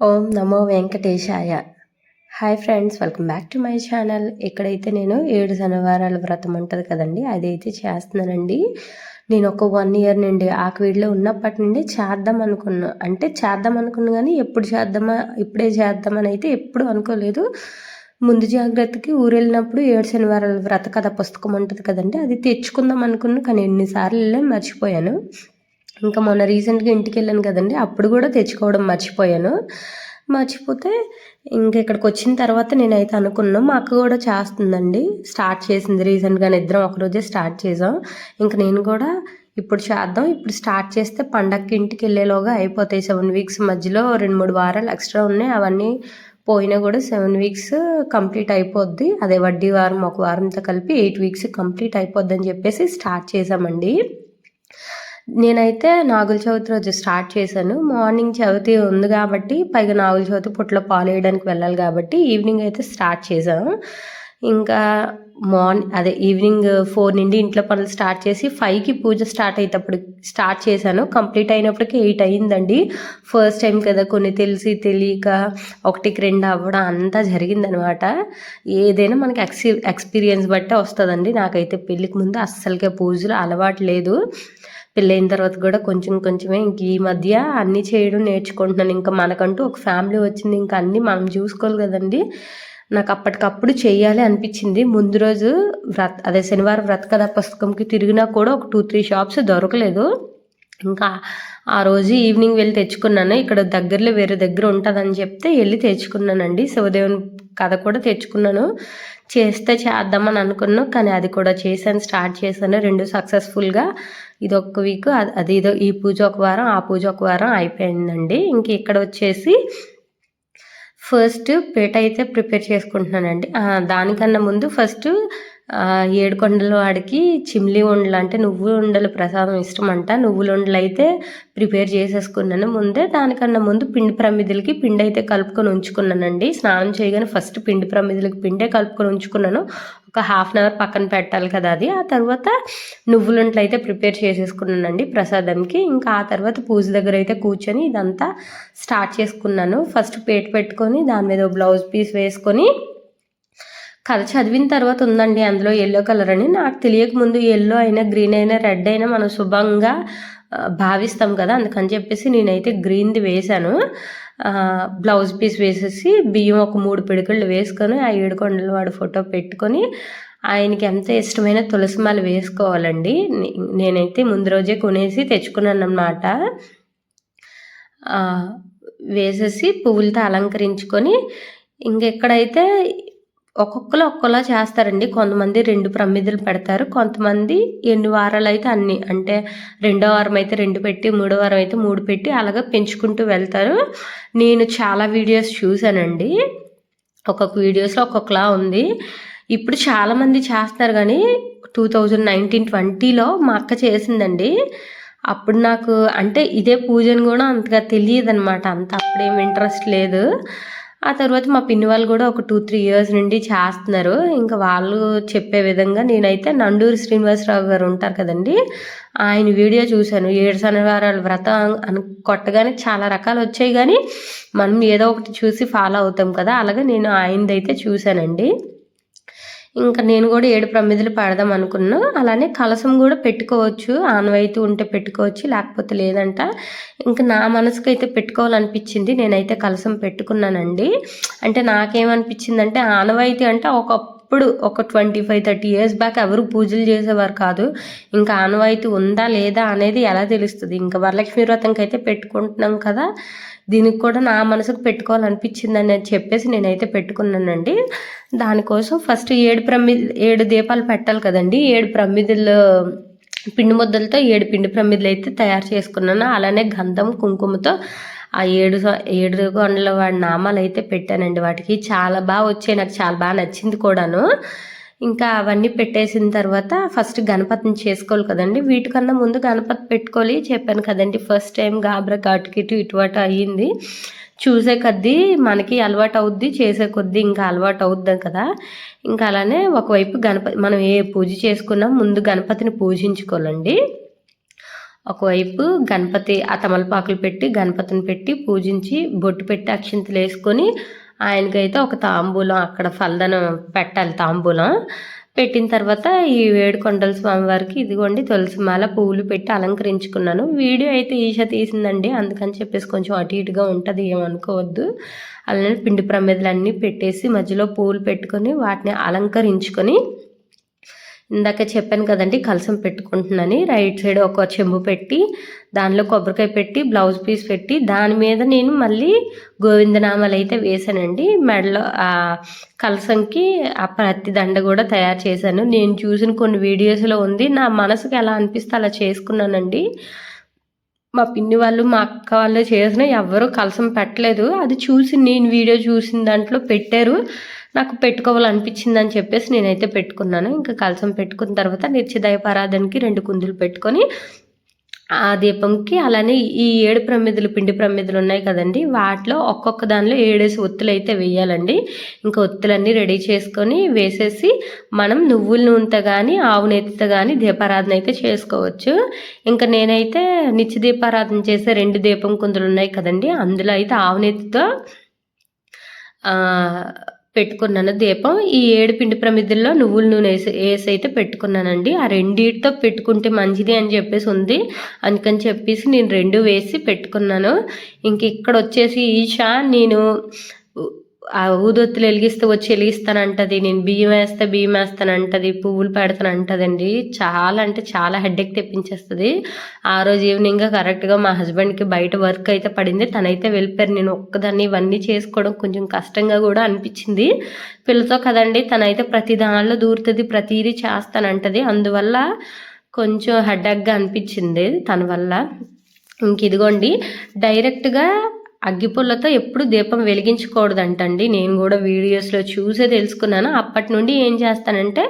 ఓం నమో వెంకటేశాయ. Hi friends welcome back to my channel. ఇక్కడైతే నేను ఏడు శనివారాల వ్రతం ఉంటుంది కదండి అదైతే చేస్తున్నానండి. నేను ఒక వన్ ఇయర్ నుండి ఆకువీడిలో ఉన్నప్పటి నుండి చేద్దాం అనుకున్నా. అంటే చేద్దాం అనుకున్నా కానీ ఎప్పుడు చేద్దామా ఇప్పుడే చేద్దామని అయితే ఎప్పుడు అనుకోలేదు. ముందు జాగ్రత్తకి ఊరు వెళ్ళినప్పుడు ఏడు శనివారాల వ్రత కథ పుస్తకం ఉంటుంది కదండి అది తెచ్చుకుందాం అనుకున్నా కానీ ఎన్నిసార్లు వెళ్ళాను మర్చిపోయాను. ఇంకా మొన్న రీసెంట్గా ఇంటికి వెళ్ళాను కదండి అప్పుడు కూడా తెచ్చుకోవడం మర్చిపోయాను. మర్చిపోతే ఇంక ఇక్కడికి వచ్చిన తర్వాత నేనైతే అనుకున్నాం మా అక్క కూడా చేస్తుందండి. స్టార్ట్ చేసింది రీసెంట్గా ఇద్దరం ఒకరోజే స్టార్ట్ చేసాం. ఇంక నేను కూడా ఇప్పుడు చేద్దాం. ఇప్పుడు స్టార్ట్ చేస్తే పండగకి ఇంటికి వెళ్ళేలోగా అయిపోతాయి సెవెన్ వీక్స్. మధ్యలో రెండు మూడు వారాలు ఎక్స్ట్రా ఉన్నాయి. అవన్నీ పోయినా కూడా సెవెన్ వీక్స్ కంప్లీట్ అయిపోద్ది. అదే వడ్డీ వారం ఒక వారంతో కలిపి ఎయిట్ వీక్స్ కంప్లీట్ అయిపోద్ది అని చెప్పేసి స్టార్ట్ చేసామండి. నేనైతే నాగుల చవితి రోజు స్టార్ట్ చేశాను. మార్నింగ్ చవితి ఉంది కాబట్టి పైగా నాగుల చవితి పుట్లో పాలు వేయడానికి వెళ్ళాలి కాబట్టి ఈవినింగ్ అయితే స్టార్ట్ చేశాను. ఇంకా మార్నింగ్ అదే ఈవినింగ్ ఫోర్ నుండి ఇంట్లో పనులు స్టార్ట్ చేసి ఫైవ్కి పూజ స్టార్ట్ అయ్యేటప్పుడు స్టార్ట్ చేశాను. కంప్లీట్ అయినప్పటికీ ఎయిట్ అయ్యిందండి ఫస్ట్ టైం కదా కొన్ని తెలిసి తెలియక ఒకటికి రెండు అవ్వడం అంతా జరిగిందనమాట. ఏదైనా మనకి ఎక్స్ ఎక్స్పీరియన్స్ బట్టే వస్తుందండి. నాకైతే పెళ్ళికి ముందు అస్సలకే పూజలు అలవాటు లేదు. పెళ్ళైన తర్వాత కూడా కొంచెం కొంచెమే ఇంక ఈ మధ్య అన్నీ చేయడం నేర్చుకుంటున్నాను. ఇంకా మనకంటూ ఒక ఫ్యామిలీ వచ్చింది. ఇంకా అన్నీ మనం చూసుకోవాలి కదండి. నాకు అప్పటికప్పుడు చేయాలి అనిపించింది. ముందు రోజు వ్రత అదే శనివారం వ్రత కథ పుస్తకంకి తిరిగినా కూడా ఒక టూ త్రీ షాప్స్ దొరకలేదు. ఇంకా ఆ రోజు ఈవినింగ్ వెళ్ళి తెచ్చుకున్నాను. ఇక్కడ దగ్గరలో వేరే దగ్గర ఉంటుందని చెప్తే వెళ్ళి తెచ్చుకున్నానండి. శివదేవుని కథ కూడా తెచ్చుకున్నాను. చేస్తే చేద్దామని అనుకున్నాను కానీ అది కూడా చేశాను స్టార్ట్ చేశాను రెండు సక్సెస్ఫుల్గా. ఇది ఒక వీక్ అది ఇదో ఈ పూజ ఒక వారం ఆ పూజ ఒక వారం అయిపోయిందండి. ఇంక ఇక్కడ వచ్చేసి ఫస్ట్ పేట అయితే ప్రిపేర్ చేసుకుంటున్నానండి. దానికన్నా ముందు ఫస్ట్ ఏడుకొండల వాడికి చిమ్లి ఉండలు అంటే నువ్వు ఉండలు ప్రసాదం ఇష్టం అంట నువ్వుల ఉండలు అయితే ప్రిపేర్ చేసేసుకున్నాను. ముందే దానికన్నా ముందు పిండి ప్రమిదులకి పిండి అయితే కలుపుకొని ఉంచుకున్నానండి. స్నానం చేయగానే ఫస్ట్ పిండి ప్రమిదులకి పిండే కలుపుకొని ఉంచుకున్నాను. ఒక హాఫ్ అన్ అవర్ పక్కన పెట్టాలి కదా అది. ఆ తర్వాత నువ్వులుంట్లు అయితే ప్రిపేర్ చేసేసుకున్నానండి ప్రసాదంకి. ఇంకా ఆ తర్వాత పూజ దగ్గర అయితే కూర్చొని ఇదంతా స్టార్ట్ చేసుకున్నాను. ఫస్ట్ పేట పెట్టుకొని దాని మీద బ్లౌజ్ పీస్ వేసుకొని కథ చదివిన తర్వాత ఉందండి అందులో ఎల్లో కలర్ అని. నాకు తెలియక ముందు ఎల్లో అయినా గ్రీన్ అయినా రెడ్ అయినా మనం శుభంగా భావిస్తాం కదా. అందుకని చెప్పేసి నేనైతే గ్రీన్ది వేశాను. బ్లౌజ్ పీస్ వేసేసి బియ్యం ఒక మూడు పిడికళ్ళు వేసుకొని ఆ ఏడుకొండల వాడు ఫోటో పెట్టుకొని ఆయనకి ఎంత ఇష్టమైన తులసిమాల వేసుకోవాలండి. నేనైతే ముందు రోజే కొనేసి తెచ్చుకున్నాను అన్నమాట వేసేసి పువ్వులతో అలంకరించుకొని ఇంకెక్కడైతే ఒక్కొక్కరు ఒక్కోలా చేస్తారండి. కొంతమంది రెండు ప్రమిదలు పెడతారు. కొంతమంది ఎన్ని వారాలు అయితే అన్ని అంటే రెండో వారం అయితే రెండు పెట్టి మూడో వారం అయితే మూడు పెట్టి అలాగా పెంచుకుంటూ వెళ్తారు. నేను చాలా వీడియోస్ చూశానండి. ఒక్కొక్క వీడియోస్లో ఒక్కొక్కలా ఉంది. ఇప్పుడు చాలామంది చేస్తున్నారు కానీ టూ థౌజండ్ నైన్టీన్ ట్వంటీలో మా అక్క చేసిందండి. అప్పుడు నాకు అంటే ఇదే పూజను కూడా అంతగా తెలియదు అనమాట అంత అప్పుడేం ఇంట్రెస్ట్ లేదు. ఆ తర్వాత మా పిన్ని వాళ్ళు కూడా ఒక టూ త్రీ ఇయర్స్ నుండి చేస్తున్నారు. ఇంకా వాళ్ళు చెప్పే విధంగా నేనైతే నండూరి శ్రీనివాసరావు గారు ఉంటారు కదండి ఆయన వీడియో చూశాను. ఏడు శనివారాలు వ్రతం అని కొట్టగానే చాలా రకాలు వచ్చాయి కానీ మనం ఏదో ఒకటి చూసి ఫాలో అవుతాం కదా అలాగే నేను ఆయనదైతే చూశానండి. ఇంకా నేను కూడా ఏడు ప్రమిదలు పెడదాం అనుకున్నా. అలానే కలసం కూడా పెట్టుకోవచ్చు. ఆనవాయితీ ఉంటే పెట్టుకోవచ్చు లేకపోతే లేదంట. ఇంకా నా మనసుకు అయితే పెట్టుకోవాలనిపించింది. నేనైతే కలసం పెట్టుకున్నానండి. అంటే నాకేమనిపించింది అంటే ఆనవాయితీ అంటే ఒక ఒకప్పుడు ఒక twenty five thirty years back ఎవరు పూజలు చేసేవారు కాదు. ఇంకా ఆనవాయితీ ఉందా లేదా అనేది ఎలా తెలుస్తుంది? ఇంకా వరలక్ష్మి వ్రతంకి అయితే పెట్టుకుంటున్నాం కదా. దీనికి కూడా నా మనసుకు పెట్టుకోవాలనిపించిందని చెప్పేసి నేనైతే పెట్టుకున్నానండి. దానికోసం ఫస్ట్ ఏడు ప్రమిద ఏడు దీపాలు పెట్టాలి కదండి. ఏడు ప్రమిదలు పిండి ముద్దలతో ఏడు పిండి ప్రమిదలు అయితే తయారు చేసుకున్నాను. అలానే గంధం కుంకుమతో ఆ ఏడు ఏడు కొండల వాడి నామాలు అయితే పెట్టానండి వాటికి. చాలా బాగా వచ్చాయి. నాకు చాలా బాగా నచ్చింది కూడాను. ఇంకా అవన్నీ పెట్టేసిన తర్వాత ఫస్ట్ గణపతిని చేసుకోవాలి కదండి. వీటికన్నా ముందు గణపతి పెట్టుకోవాలి చెప్పాను కదండి. ఫస్ట్ టైం గాబ్రా ఘాటుకి ఇటు ఇటువాటు అయ్యింది. చూసే కొద్దీ మనకి అలవాటు అవుద్ది చేసే కొద్దీ ఇంకా అలవాటు అవుద్దాం కదా. ఇంకా అలానే ఒకవైపు గణపతి మనం ఏ పూజ చేసుకున్నా ముందు గణపతిని పూజించుకోవాలండి. ఒకవైపు గణపతి ఆ తమలపాకులు పెట్టి గణపతిని పెట్టి పూజించి బొట్టు పెట్టి అక్షింతలు వేసుకొని ఆయనకైతే ఒక తాంబూలం అక్కడ ఫలదనం పెట్టాలి తాంబూలం. పెట్టిన తర్వాత ఈ వేడుకొండల స్వామివారికి ఇదిగోండి తులసి మాల పువ్వులు పెట్టి అలంకరించుకున్నాను. వీడియో అయితే ఈష తీసిందండి. అందుకని చెప్పేసి కొంచెం అటు ఇటుగా ఉంటుంది ఏమనుకోవద్దు అలానే పిండి ప్రమేదలన్నీ అన్నీ పెట్టేసి మధ్యలో పువ్వులు పెట్టుకొని వాటిని అలంకరించుకొని ఇందాక చెప్పాను కదండి కలసం పెట్టుకుంటున్నాను. రైట్ సైడ్ ఒక చెంబు పెట్టి దానిలో కొబ్బరికాయ పెట్టి బ్లౌజ్ పీస్ పెట్టి దాని మీద నేను మళ్ళీ గోవిందనామాలు అయితే వేసానండి మెడలో ఆ కలసంకి ఆ ప్రతి దండ కూడా తయారు చేశాను. నేను చూసిన కొన్ని వీడియోస్లో ఉంది. నా మనసుకు ఎలా అనిపిస్తే అలా చేసుకున్నానండి. మా పిన్ని వాళ్ళు మా అక్క వాళ్ళు చేసిన ఎవరు కలసం పెట్టలేదు. అది చూసి నేను వీడియో చూసిన దాంట్లో పెట్టారు. నాకు పెట్టుకోవాలనిపించింది అని చెప్పేసి నేనైతే పెట్టుకున్నాను. ఇంకా కలసం పెట్టుకున్న తర్వాత నిత్యదయపారాధనకి రెండు కుందులు పెట్టుకొని ఆ దీపంకి అలానే ఈ ఏడు ప్రమిదలు పిండి ప్రమిదలు ఉన్నాయి కదండి. వాటిలో ఒక్కొక్క దానిలో ఏడేసి ఒత్తులు అయితే వేయాలండి. ఇంకా ఒత్తులన్నీ రెడీ చేసుకొని వేసేసి మనం నువ్వుల నూనెతో కానీ ఆవు నెత్తితో కానీ దీపారాధన అయితే చేసుకోవచ్చు. ఇంకా నేనైతే నిత్య దీపారాధన చేసే రెండు దీపం కుందులు ఉన్నాయి కదండి. అందులో అయితే ఆవు నెత్తితో పెట్టుకున్నాను. దీపం ఈ ఏడు పిండి ప్రమిదల్లో నువ్వుల నూనె వేసి వేసి అయితే పెట్టుకున్నానండి. ఆ రెండింటితో పెట్టుకుంటే మంచిది అని చెప్పేసి ఉంది. అందుకని చెప్పేసి నేను రెండు వేసి పెట్టుకున్నాను. ఇంక ఇక్కడ వచ్చేసి ఈషా నేను ఆ ఊదొత్తులు వెలిగిస్తే వచ్చి వెలిగిస్తానంటది నేను బియ్యం వేస్తే బియ్యం వేస్తానంటది పువ్వులు పెడతానంటదండి. చాలా అంటే చాలా హెడ్ఏక్ తెప్పించేస్తుంది. ఆ రోజు ఈవినింగ్ కరెక్ట్గా మా హస్బెండ్కి బయట వర్క్ అయితే పడింది. తనైతే వెళ్ళిపోయారు. నేను ఒక్కదాన్ని ఇవన్నీ చేసుకోవడం కొంచెం కష్టంగా కూడా అనిపించింది. పిల్లతో కదండి తనైతే ప్రతి దానిలో దూరుతుంది ప్రతిదీ చేస్తానంటది. అందువల్ల కొంచెం హెడ్ఏక్గా అనిపించింది తన వల్ల. ఇంక ఇదిగోండి డైరెక్ట్గా అగ్గిపుల్లతో ఎప్పుడు దీపం వెలిగించకూడదంటండి. నేను కూడా వీడియోస్లో చూసే తెలుసుకున్నాను. అప్పటి నుండి ఏం చేస్తానంటే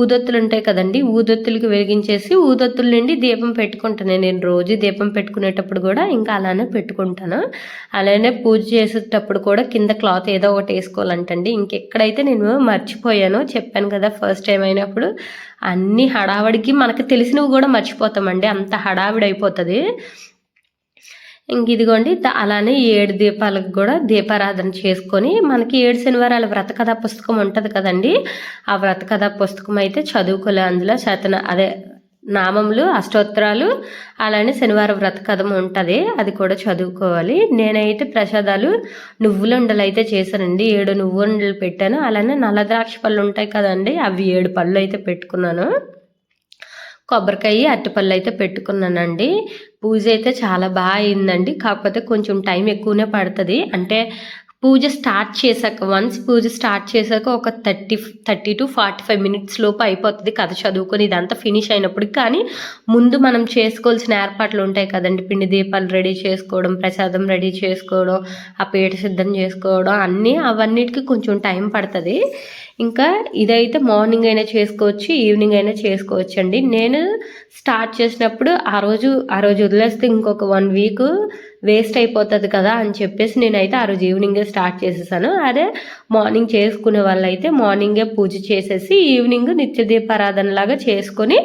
ఊదొత్తులు ఉంటాయి కదండి ఊదొత్తులకి వెలిగించేసి ఊదొత్తుల నుండి దీపం పెట్టుకుంటాను. నేను రోజు దీపం పెట్టుకునేటప్పుడు కూడా ఇంకా అలానే పెట్టుకుంటాను. అలానే పూజ చేసేటప్పుడు కూడా కింద క్లాత్ ఏదో ఒకటి వేసుకోవాలంటండి. ఇంకెక్కడైతే నేను మర్చిపోయాను చెప్పాను కదా ఫస్ట్ టైం అయినప్పుడు అన్ని హడావడికి మనకు తెలిసినవి కూడా మర్చిపోతామండి. అంత హడావిడి అయిపోతుంది ఇంక ఇదిగోండి అలానే ఏడు దీపాలకు కూడా దీపారాధన చేసుకొని మనకి ఏడు శనివారాల వ్రత కథ పుస్తకం ఉంటుంది కదండి. ఆ వ్రత కథ పుస్తకం అయితే చదువుకోలే అందులో శతన అదే నామములు అష్టోత్తరాలు అలానే శనివారం వ్రత కథం ఉంటుంది. అది కూడా చదువుకోవాలి. నేనైతే ప్రసాదాలు నువ్వులుండలు అయితే చేశానండి. ఏడు నువ్వుండలు పెట్టాను. అలానే నల్ల ద్రాక్ష పళ్ళు ఉంటాయి కదండి. అవి ఏడు పళ్ళు అయితే పెట్టుకున్నాను. కొబ్బరికాయ అరటిపళ్ళు అయితే పెట్టుకున్నానండి. పూజ అయితే చాలా బాగా అయిందండి. కాకపోతే కొంచెం టైం ఎక్కువనే పడుతుంది. అంటే పూజ స్టార్ట్ చేశాక వన్స్ పూజ స్టార్ట్ చేశాక ఒక thirty thirty to forty five minutes లోపు అయిపోతుంది కథ చదువుకొని ఇదంతా ఫినిష్ అయినప్పటికి. కానీ ముందు మనం చేసుకోవాల్సిన ఏర్పాట్లు ఉంటాయి కదండి. పిండి దీపాలు రెడీ చేసుకోవడం ప్రసాదం రెడీ చేసుకోవడం ఆ పీట సిద్ధం చేసుకోవడం అన్నీ అవన్నిటికీ కొంచెం టైం పడుతుంది. ఇంకా ఇదైతే మార్నింగ్ అయినా చేసుకోవచ్చు ఈవినింగ్ అయినా చేసుకోవచ్చు అండి నేను స్టార్ట్ చేసినప్పుడు ఆ రోజు ఆ రోజు వదిలేస్తే ఇంకొక వన్ వీక్ వేస్ట్ అయిపోతుంది కదా అని చెప్పేసి నేనైతే ఆ రోజు ఈవినింగే స్టార్ట్ చేసేసాను. అదే మార్నింగ్ చేసుకునే వాళ్ళైతే మార్నింగే పూజ చేసేసి ఈవినింగ్ నిత్య దీపారాధన లాగా చేసుకొని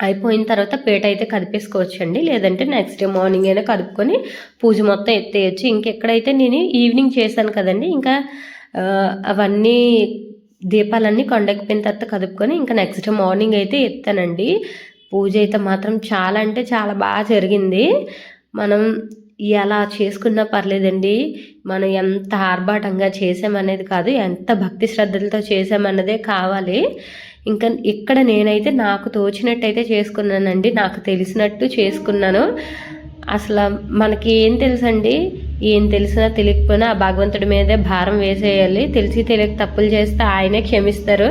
అయిపోయిన తర్వాత పేట అయితే కదిపేసుకోవచ్చండి. లేదంటే నెక్స్ట్ డే మార్నింగ్ అయినా కదుపుకొని పూజ మొత్తం ఎత్తేయచ్చు. ఇంకెక్కడైతే నేను ఈవినింగ్ చేశాను కదండి ఇంకా అవన్నీ దీపాలన్నీ కొండెక్కిపోయిన తర్వాత కదుపుకొని ఇంకా నెక్స్ట్ డే మార్నింగ్ అయితే ఎత్తానండి. పూజ అయితే మాత్రం చాలా అంటే చాలా బాగా జరిగింది. మనం ఎలా చేసుకున్నా పర్లేదండి. మనం ఎంత ఆర్భాటంగా చేసామనేది కాదు ఎంత భక్తి శ్రద్ధలతో చేసామన్నదే కావాలి. ఇంకా ఇక్కడ నేనైతే నాకు తోచినట్టయితే చేసుకున్నానండి. నాకు తెలిసినట్టు చేసుకున్నాను. అసలు మనకి ఏం తెలుసండి? ఏం తెలిసినా తెలియకపోయినా ఆ భగవంతుడి మీదే భారం వేసేయాలి. తెలిసి తెలియక తప్పులు చేస్తే ఆయనే క్షమిస్తారు.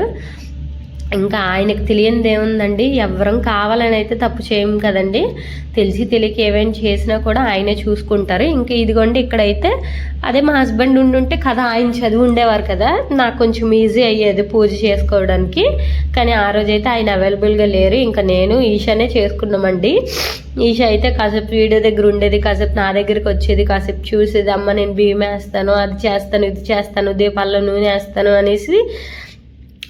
ఇంకా ఆయనకు తెలియనిది ఏముందండి? ఎవరం కావాలని అయితే తప్పు చేయము కదండి. తెలిసి తెలియక ఏమైనా చేసినా కూడా ఆయనే చూసుకుంటారు. ఇంకా ఇదిగోండి ఇక్కడైతే అదే మా హస్బెండ్ ఉండుంటే కథ ఆయన చదువు ఉండేవారు కదా. నాకు కొంచెం ఈజీ అయ్యేది పూజ చేసుకోవడానికి. కానీ ఆ రోజైతే ఆయన అవైలబుల్గా లేరు. ఇంకా నేను ఈషానే చేసుకున్నామండి. ఈష అయితే కాసేపు వీడియో దగ్గర ఉండేది కాసేపు నా దగ్గరికి వచ్చేది కాసేపు చూసేది. అమ్మ నేను బియ్యం వేస్తాను అది చేస్తాను ఇది చేస్తాను దీపాల్లో నూనె వేస్తాను అనేసి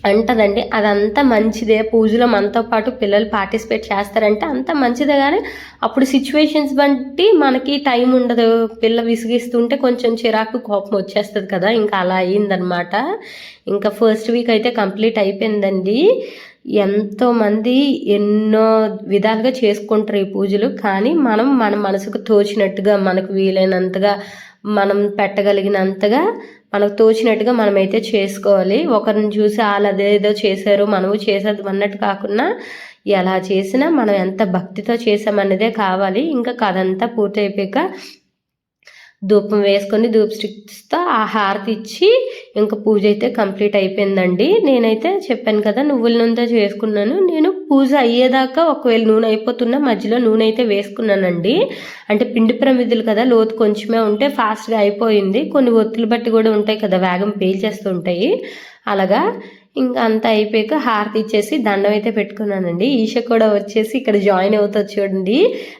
అంటదండి. అదంతా మంచిదే. పూజలో మనతో పాటు పిల్లలు పార్టిసిపేట్ చేస్తారంటే అంత మంచిదే కానీ అప్పుడు సిచ్యువేషన్స్ బట్టి మనకి టైం ఉండదు. పిల్ల విసిగిస్తుంటే కొంచెం చిరాకు కోపం వచ్చేస్తుంది కదా. ఇంకా అలా అయ్యిందనమాట. ఇంకా ఫస్ట్ వీక్ అయితే కంప్లీట్ అయిపోయిందండి. ఎంతోమంది ఎన్నో విధాలుగా చేసుకుంటారు ఈ పూజలు. కానీ మనం మన మనసుకు తోచినట్టుగా మనకు వీలైనంతగా మనం పెట్టగలిగినంతగా మనకు తోచినట్టుగా మనమైతే చేసుకోవాలి. ఒకరిని చూసి వాళ్ళు అదేదో చేశారు మనము చేసేది అన్నట్టు కాకుండా ఎలా చేసినా మనం ఎంత భక్తితో చేసామన్నదే కావాలి. ఇంకా కథంతా పూర్తి అయిపోయాక ధూపం వేసుకొని ధూప్ స్టిక్స్తో ఆ హారతి ఇచ్చి ఇంకా పూజ అయితే కంప్లీట్ అయిపోయిందండి. నేనైతే చెప్పాను కదా నువ్వుల నూనెతో చేసుకున్నాను. నేను పూజ అయ్యేదాకా ఒకవేళ నూనె అయిపోతున్నా మధ్యలో నూనె అయితే వేసుకున్నానండి. అంటే పిండి ప్రమిదులు కదా లోతు కొంచెమే ఉంటే ఫాస్ట్గా అయిపోయింది. కొన్ని ఒత్తులు బట్టి కూడా ఉంటాయి కదా వేగం పేల్చేస్తుంటాయి అలాగా ఇంకా అంతా అయిపోయాక హారతి ఇచ్చేసి దండం అయితే పెట్టుకున్నానండి. ఈష కూడా వచ్చేసి ఇక్కడ జాయిన్ అవుతుంది చూడండి.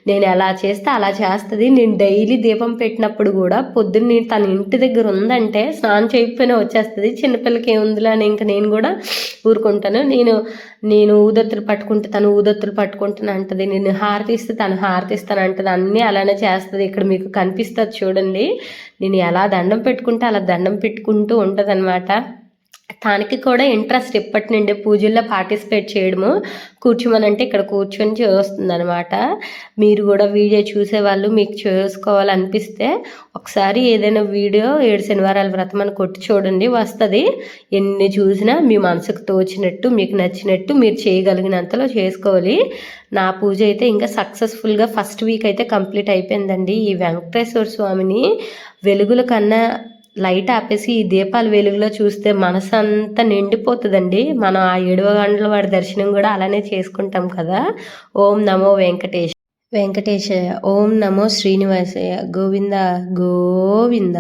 నేను ఎలా చేస్తే అలా చేస్తుంది. నేను డైలీ దీపం పెట్టినప్పుడు కూడా పొద్దున్న తన ఇంటి దగ్గర ఉందంటే స్నానం చేయకపోయినా వచ్చేస్తుంది. చిన్నపిల్లకి ఏముందిలే అని ఇంకా నేను కూడా ఊరుకుంటాను. నేను నేను ఊదత్తులు పట్టుకుంటే తను ఊదత్తులు పట్టుకుంటాను అంటది. నేను హారతి ఇస్తే తను హారతి ఇస్తాను అంటది. అన్నీ అలానే చేస్తుంది. ఇక్కడ మీకు కనిపిస్తుంది చూడండి. నేను ఎలా దండం పెట్టుకుంటే అలా దండం పెట్టుకుంటూ ఉంటుంది తనకి కూడా ఇంట్రెస్ట్ ఇప్పటి నుండి పూజల్లో పార్టిసిపేట్ చేయడము. కూర్చోమనంటే ఇక్కడ కూర్చొని చేస్తుంది అనమాట మీరు కూడా వీడియో చూసేవాళ్ళు మీకు చేసుకోవాలనిపిస్తే ఒకసారి ఏదైనా వీడియో ఏడు శనివారాల వ్రతం అని కొట్టి చూడండి. వస్తుంది. ఎన్ని చూసినా మీ మనసుకు తోచినట్టు మీకు నచ్చినట్టు మీరు చేయగలిగినంతలో చేసుకోవాలి. నా పూజ అయితే ఇంకా సక్సెస్ఫుల్గా ఫస్ట్ వీక్ అయితే కంప్లీట్ అయిపోయిందండి. ఈ వెంకటేశ్వర స్వామిని వెలుగుల కన్నా లైట్ ఆపేసి ఈ దీపాల వెలుగులో చూస్తే మనసు అంతా నిండిపోతుందండి. మనం ఆ ఏడవ గంటల వాడి దర్శనం కూడా అలానే చేసుకుంటాం కదా. ఓం నమో వెంకటేష్ వెంకటేశయ్య ఓం నమో శ్రీనివాసయ్య గోవింద గోవింద.